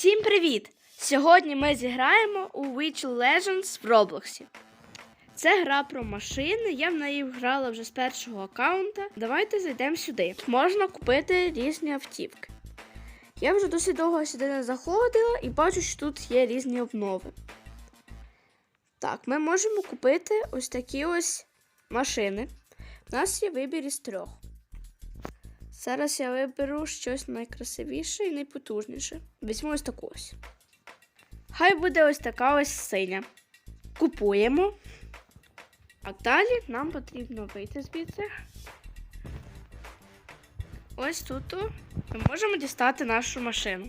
Всім привіт! Сьогодні ми зіграємо у Witch Legends в Роблоксі. Це гра про машини. Я в неї грала вже з першого аккаунта. Давайте зайдемо сюди. Можна купити різні автівки. Я вже досить довго сюди не заходила і бачу, що тут є різні обнови. Так, ми можемо купити ось такі ось машини. У нас є вибір із трьох. Зараз я виберу щось найкрасивіше і найпотужніше. Візьму ось таку ось. Хай буде ось така ось синя. Купуємо. А далі нам потрібно вийти звідси. Ось тут ми можемо дістати нашу машину.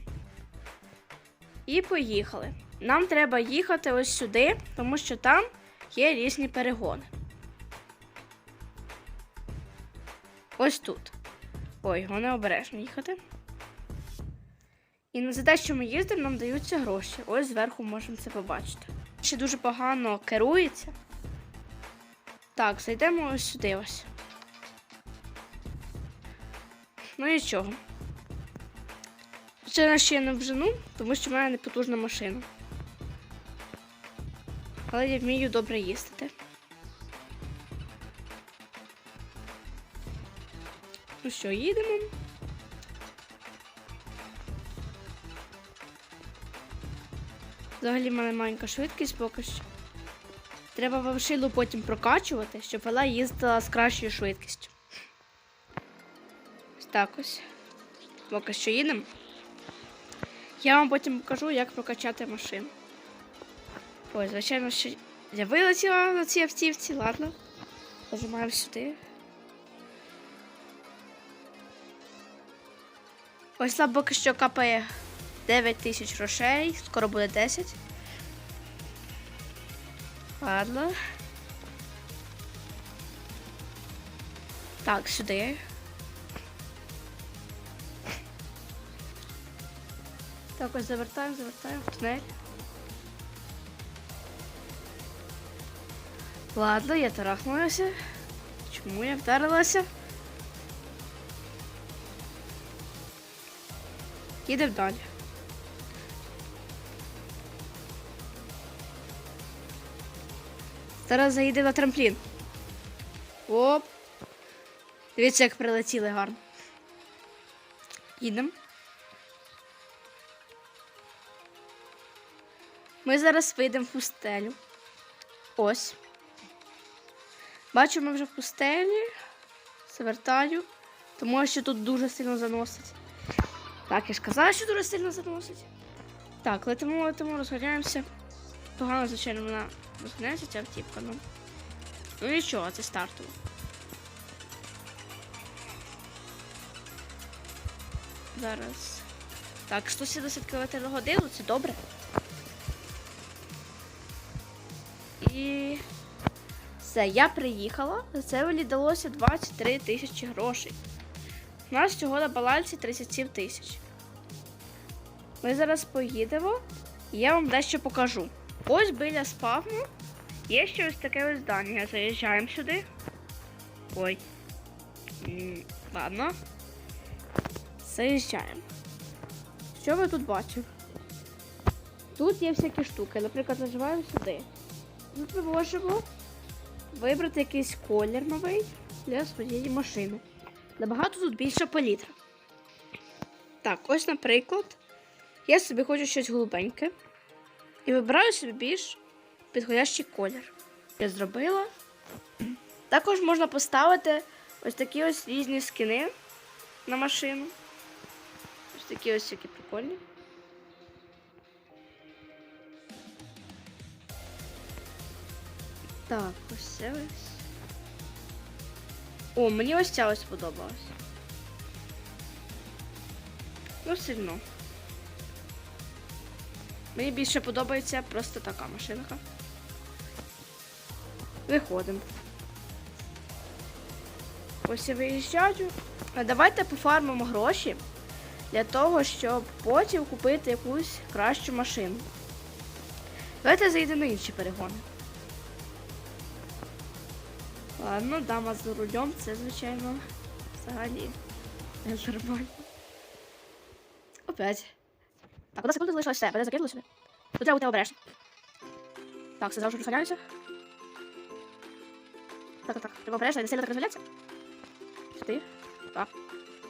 І поїхали. Нам треба їхати ось сюди, тому що там є різні перегони. Ось тут. Ой, головне обережно їхати. І за те, що ми їздимо, нам даються гроші. Ось зверху можемо це побачити. Ще дуже погано керується. Так, зайдемо ось сюди ось. Ну нічого. Це ще я не вжену, тому що в мене непотужна машина. Але я вмію добре їздити. Що, їдемо? Взагалі в мене маленька швидкість поки що. Треба вавшилу потім прокачувати, щоб вона їздила з кращою швидкістю. Так ось. Поки що їдемо. Я вам потім покажу, як прокачати машину. Ой, звичайно, що я вилетіла на цій автівці, ладно. Нажимаємо сюди. Ось там поки що капає 9 тисяч грошей, скоро буде 10. Ладно. Так, сюди. Так, ось завертаємо, завертаємо в тунель. Ладно, я тарахнулася. Чому я вдарилася? Їдемо далі. Зараз заїдемо на трамплін. Оп. Дивіться, як прилетіли гарно. Їдемо. Ми зараз вийдемо в пустелю. Ось. Бачу, ми вже в пустелі. Завертаю. Тому що тут дуже сильно заносить. Так, я ж казала, що дуже сильно заносить. Так, летимо, летимо, розганяємося. Погано, звичайно, вона розганяється ця автівка, ну. Ну нічого, це стартово. Зараз. Так, 170 км на годину, це добре. І все, я приїхала. За це мені далося 23 тисячі грошей. У нас всього на балансі 37 тисяч. Ми зараз поїдемо і я вам дещо покажу. Ось біля спавну є ще ось таке ось здання. Заїжджаємо сюди. Ой. Ладно. Заїжджаємо. Що ви тут бачите? Тут є всякі штуки. Наприклад, нажимаємо сюди. Тут ми можемо вибрати якийсь колір новий для своєї машини. Набагато тут більше палітра. Так, ось, наприклад, я собі хочу щось голубеньке. І вибираю собі більш підходящий колір. Я зробила. Також можна поставити ось такі ось різні скини на машину. Ось такі ось які прикольні. Так, ось це ось. О, мені ось ця ось сподобалась. Ну, сильно. Мені більше подобається просто така машинка. Виходимо. Ось я виїжджаю. А давайте пофармимо гроші для того, щоб потім купити якусь кращу машину. Давайте зайдемо на інші перегони. Ладно, дама за рулем, це, звичайно, взагалі не нормально. Опять. Так, одна секунда залишилась все, мене закинули сюди. Тут треба бути обережно. Так, все зразу розганяюся. Так, так, так. Треба обережно, не сильно так розвалятися. Сюди. Так.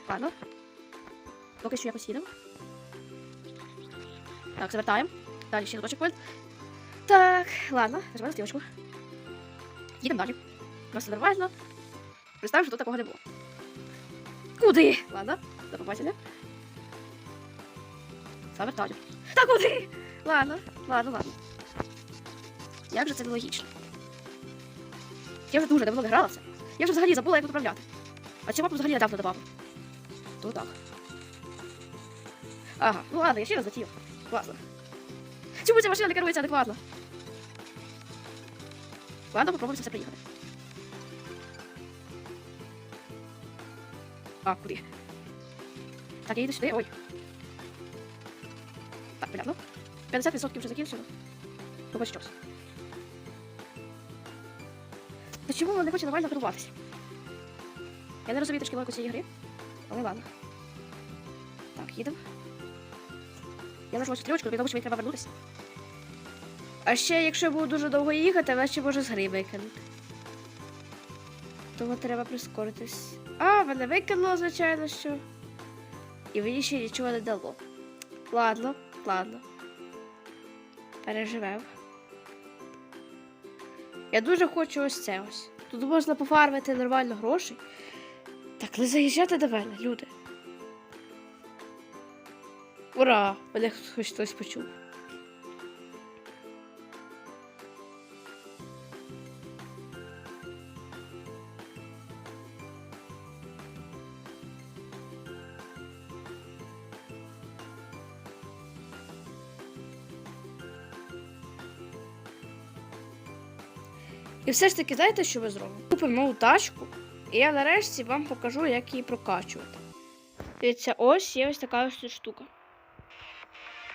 Ладно. Поки що якось їдемо. Так, завертаємо. Далі ще лоточок вольт. Так, ладно, нажимаємо стрілочку. Їдемо далі. Просто нормально. Представимо, що тут такого не було. Куди? Ладно, до побачення. Завертаю. Та куди? Ладно, ладно, ладно. Як же це нелогічно? Я вже дуже давно не грала в це. Я вже взагалі забула, як управляти. А цю мапу взагалі недавно добавив. То так. Ага, ну ладно, я ще раз затів. Класно. Чому ця машина не керується адекватно? Ладно, попробуємо все приїхати. А, куди? Так, я йду сюди. Ой. Так, понятно. 50% вже закінчено. Ну, хоч щось. Та чому вона не хоче нормально керуватися? Я не розумію трішки логіку цієї гри. Але ладно. Так, їдемо. Я нажму цю стрілочку, тому що мені треба вернутися. А ще, якщо буду дуже довго їхати, вона ще може з гри. Тому треба прискоритись. А, мене викинуло, звичайно, що. І мені ще нічого не дало. Ладно, ладно. Переживемо. Я дуже хочу ось це ось. Тут можна пофармити нормально грошей. Так, не заїжджати до мене, люди. Ура! Мене хоч хтось почув. Все ж таки, знаєте, що ви зробимо? Купимо нову тачку, і я нарешті вам покажу, як її прокачувати. Дивіться, ось є ось така ось штука.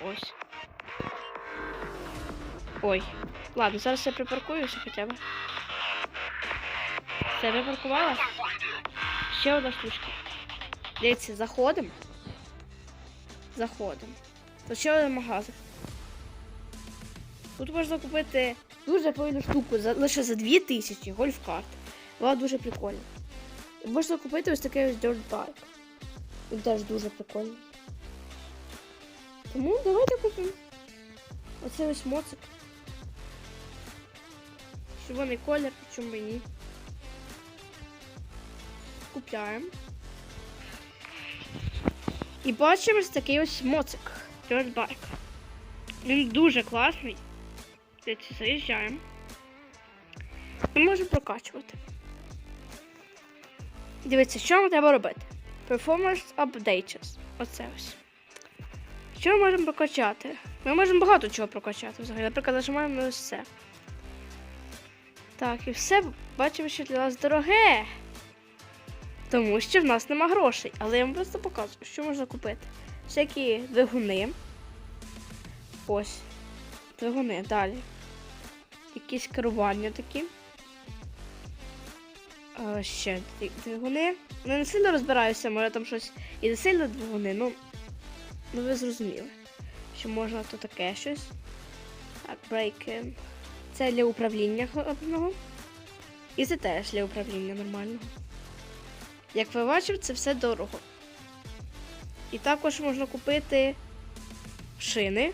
Ось. Ой. Ладно, зараз я припаркуюся хоча б. Все, припаркувала? Ще одна штучка. Дивіться, заходимо. Заходимо. Тут ще один магазин. Тут можна купити дуже повільну штуку за, лише за 2000 гольф-карт. Вона дуже прикольна. Можна купити ось такий ось Dirt Bike. Він теж дуже прикольний. Тому давайте купимо. Оце ось моцик. Червоний колір, чому і ні. Купляємо. І бачимо ось такий ось моцик. Dirt Bike. Він дуже класний. Дивіться, заїжджаємо. Ми можемо прокачувати. Дивіться, що нам треба робити? Performance Updates. Оце ось. Що ми можемо прокачати? Ми можемо багато чого прокачати взагалі. Наприклад, нажимаємо на ось це. Так, і все бачимо, що для нас дороге. Тому що в нас нема грошей. Але я вам просто показую, що можна купити. Всякі двигуни. Ось. Двигуни, далі. Якісь керування такі. А, ще двигуни. Ну, не сильно розбираюся, може там щось і не сильно двигуни, ну, ну ви зрозуміли, що можна то таке щось. Так, брейки. Це для управління одного. І це теж для управління нормального. Як ви бачите, це все дорого. І також можна купити шини.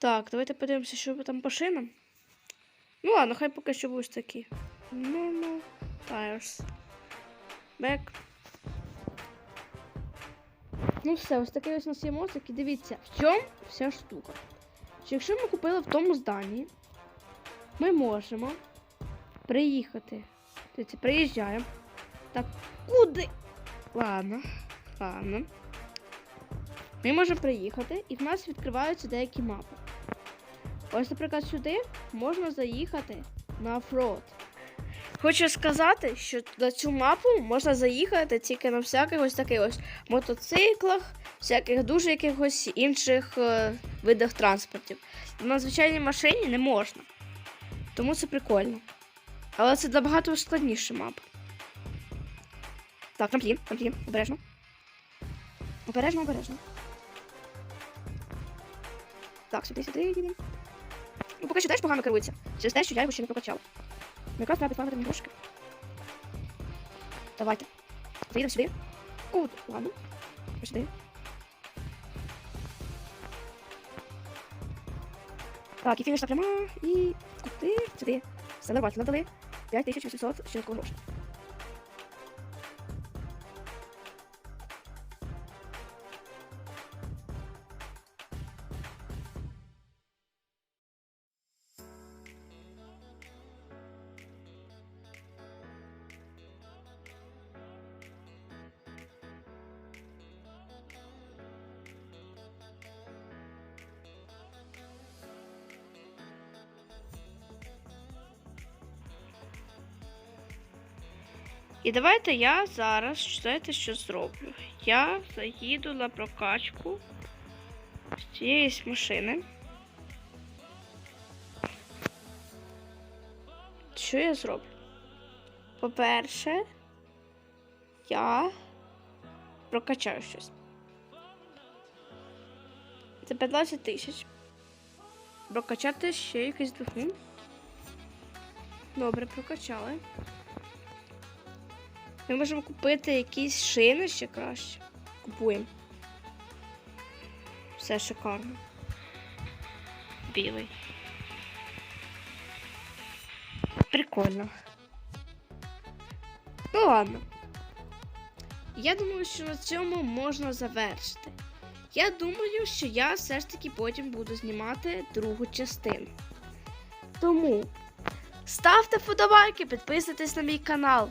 Так, давайте подивимося, що там по шинам. Ну ладно, хай поки що будуть такі. Normal tires. Back. Ну все, ось такий ось у нас є мозок. І дивіться, в чому вся штука. Що якщо ми купили в тому зданні, ми можемо приїхати. Дивіться, приїжджаємо. Так, куди? Ладно, ладно. Ми можемо приїхати, і в нас відкриваються деякі мапи. Ось, наприклад, сюди можна заїхати на оффроуд. Хочу сказати, що на цю мапу можна заїхати тільки на всяких ось таких ось мотоциклах, всяких дуже якихось інших е, видах транспортів. На звичайній машині не можна. Тому це прикольно. Але це набагато складніша мапа. Так, трамплін, трамплін, обережно. Обережно, обережно. Так, сюди, сюди їдемо. Ну, поки що теж погано керується. Через те, що я його ще не прокачала. Ну, якраз треба підправити мені трошки. Давайте. Заїдемо сюди. О, ладно. Сюди. Так, і фінішна пряма, і куди? Сюди. Все нормально, надали 5800 ще грошей. І давайте я зараз знаєте, що зроблю. Я заїду на прокачку з цієї машини. Що я зроблю? По-перше, я прокачаю щось. Це 15 тисяч. Прокачати ще якийсь двигун. Добре, прокачали. Ми можемо купити якісь шини ще краще. Купуємо. Все шикарно. Білий. Прикольно. Ну ладно. Я думаю, що на цьому можна завершити. Я думаю, що я все ж таки потім буду знімати другу частину. Тому ставте вподобайки, підписуйтесь на мій канал.